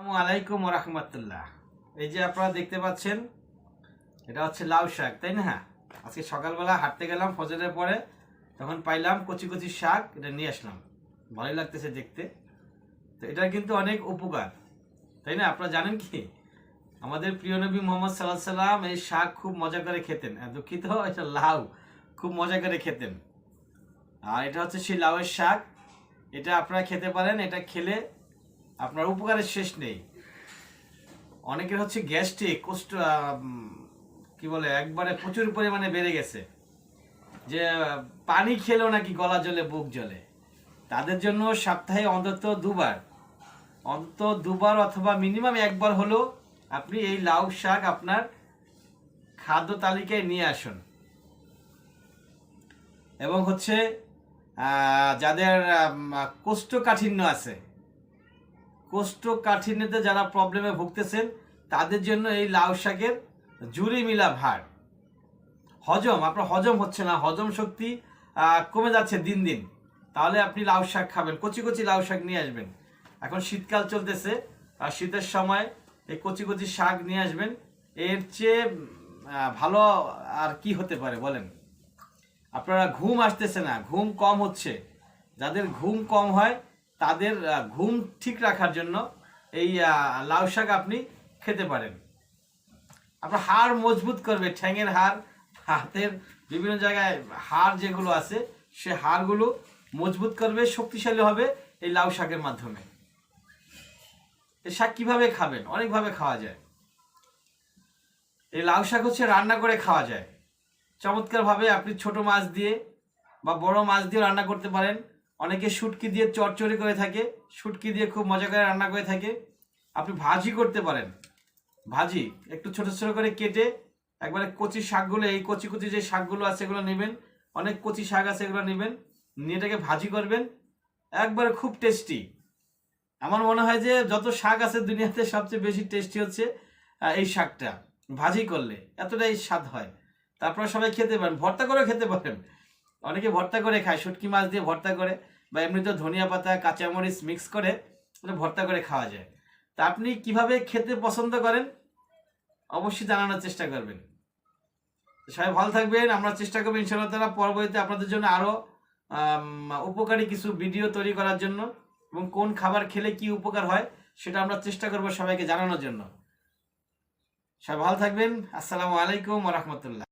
আসসালামু আলাইকুম রহমতুল্লাহ। এই যে আপনারা দেখতে পাচ্ছেন, এটা হচ্ছে লাউ শাক, তাই না? আজকে সকালবেলা হাঁটতে গেলাম, ফজরের পরে তখন পাইলাম কচি কচি শাক, এটা নিয়ে আসলাম। ভালোই লাগতেছে দেখতে। তো এটার কিন্তু অনেক উপকার, তাই না? আপনারা জানেন কি? আমাদের প্রিয় নবী মোহাম্মদ সাল্লাহ সাল্লাম এই শাক খুব মজা করে খেতেন। দুঃখিত, এটা লাউ খুব মজা করে খেতেন। আর এটা হচ্ছে সেই লাউয়ের শাক। এটা আপনারা খেতে পারেন, এটা খেলে আপনার উপকারের শেষ নেই। অনেকের হচ্ছে গ্যাস্ট্রিক, কোষ্ঠ কি বলে, একবারে প্রচুর পরিমাণে বেড়ে গেছে। যে, পানি খেলেও নাকি গলা জলে বুক জলে তাদের জন্য সপ্তাহে অন্তত দুবার অন্তত দুবার অথবা মিনিমাম একবার হলেও আপনি এই লাউ শাক আপনার খাদ্য তালিকায় নিয়ে আসুন। এবং হচ্ছে যাদের কোষ্ঠকাঠিন্য আছে কোষ্ঠকাঠিন্যতে যারা প্রবলেমে ভুগতেছেন, তাদের জন্য এই লাউ শাকের জুড়ি মিলা ভার হজম, আপনার হজম হচ্ছে না, হজম শক্তি কমে যাচ্ছে দিন দিন। তাহলে আপনি লাউ শাক খাবেন, কচি কচি লাউ শাক নিয়ে আসবেন। এখন শীতকাল চলতেছে, আর শীতের সময় এই কচি কচি শাক নিয়ে আসবেন। এর চেয়ে ভালো আর কি হতে পারে বলেন? আপনারা ঘুম আসতেছে না, ঘুম কম হচ্ছে। যাদের ঘুম কম হয় তাদের ঘুম ঠিক রাখার জন্য এই লাউ শাক আপনি খেতে পারেন। আপনার হাড় মজবুত করবে, ঠ্যাঙের হাড়, হাতের বিভিন্ন জায়গায় হাড় যেগুলো আছে, সে হাড়গুলো মজবুত করবে, শক্তিশালী হবে এই লাউ শাকের মাধ্যমে। এই শাক কীভাবে খাবেন? অনেকভাবে খাওয়া যায়। এই লাউ শাক হচ্ছে রান্না করে খাওয়া যায়। চমৎকারভাবে আপনি ছোট মাছ দিয়ে বা বড় মাছ দিয়ে রান্না করতে পারেন। অনেকে শুটকি দিয়ে চটচড়ি করে থাকে, শুটকি দিয়ে খুব মজা করে রান্না করে থাকে। আপনি ভাজি করতে পারেন। ভাজি একটু ছোট ছোট করে কেটে একবারে কচি শাকগুলো, এই কচি কচি যে শাকগুলো আছে এগুলো নেবেন। অনেক কচি শাক আছে এগুলো নেবেন। নিয়ে এটাকে ভাজি করবেন। একবারে খুব টেস্টি। আমার মনে হয় যে যত শাক আছে দুনিয়াতে সবচেয়ে বেশি টেস্টি হচ্ছে এই শাকটা। ভাজি করলে এতটাই স্বাদ হয়। তারপরে সবাই খেতে পারেন, ভর্তা করেও খেতে পারেন। অনেকে ভর্তা করে খায়, শুটকি মাছ দিয়ে ভর্তা করে বা এমনিতে ধনিয়া পাতা, কাঁচামরিচ মিক্স করে ওটা ভর্তা করে খাওয়া যায়। তা আপনি কীভাবে খেতে পছন্দ করেন? অবশ্যই জানানোর চেষ্টা করবেন। সবাই ভালো থাকবেন, আমরা চেষ্টা করব ইনশাআল্লাহ তারা পরবর্তীতে আপনাদের জন্য আরও উপকারী কিছু ভিডিও তৈরি করার জন্য এবং কোন খাবার খেলে কি উপকার হয় সেটা আমরা চেষ্টা করব সবাইকে জানানোর জন্য। সবাই ভালো থাকবেন, আসসালামু আলাইকুম রহমতুল্লাহ।